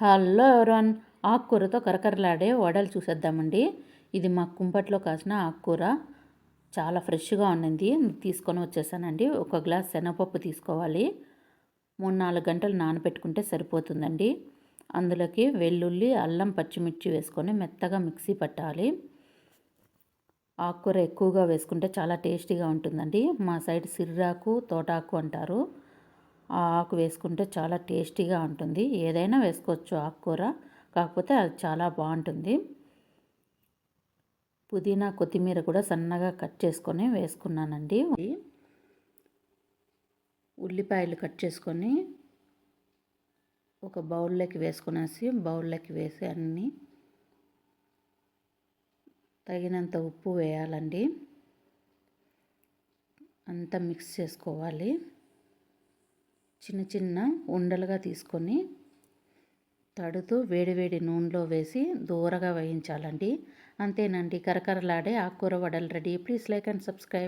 Hello ఎవరన్ ఆకుకూరతో కరకరలాడే వడలు చూసేద్దామండి. ఇది మా కుంపట్లో కాసిన ఆకుకూర. చాలా ఫ్రెష్గా ఉండింది తీసుకొని వచ్చేసానండి. ఒక గ్లాస్ శనగపప్పు తీసుకోవాలి. మూడు నాలుగు గంటలు నానబెట్టుకుంటే సరిపోతుందండి. అందులోకి వెల్లుల్లి అల్లం పచ్చిమిర్చి వేసుకొని మెత్తగా మిక్సీ పట్టాలి. ఆకుకూర ఎక్కువగా వేసుకుంటే చాలా టేస్టీగా ఉంటుందండి. మా సైడ్ సిర్రాకు తోటాకు అంటారు. ఆ ఆకు వేసుకుంటే చాలా టేస్టీగా ఉంటుంది. ఏదైనా వేసుకోవచ్చు ఆకుకూర. కాకపోతే అది చాలా బాగుంటుంది. పుదీనా కొత్తిమీర కూడా సన్నగా కట్ చేసుకొని వేసుకున్నానండి. ఉల్లిపాయలు కట్ చేసుకొని ఒక బౌల్లోకి వేసుకునేసి బౌల్లోకి వేసి అన్నీ తగినంత ఉప్పు వేయాలండి. అంతా మిక్స్ చేసుకోవాలి. చిన్న చిన్న ఉండలుగా తీసుకొని తడుతూ వేడివేడి నూనెలో వేసి దూరగా వేయించాలండి. అంతేనండి కరకరలాడే ఆకుకూర వడలు ready. Please like and subscribe.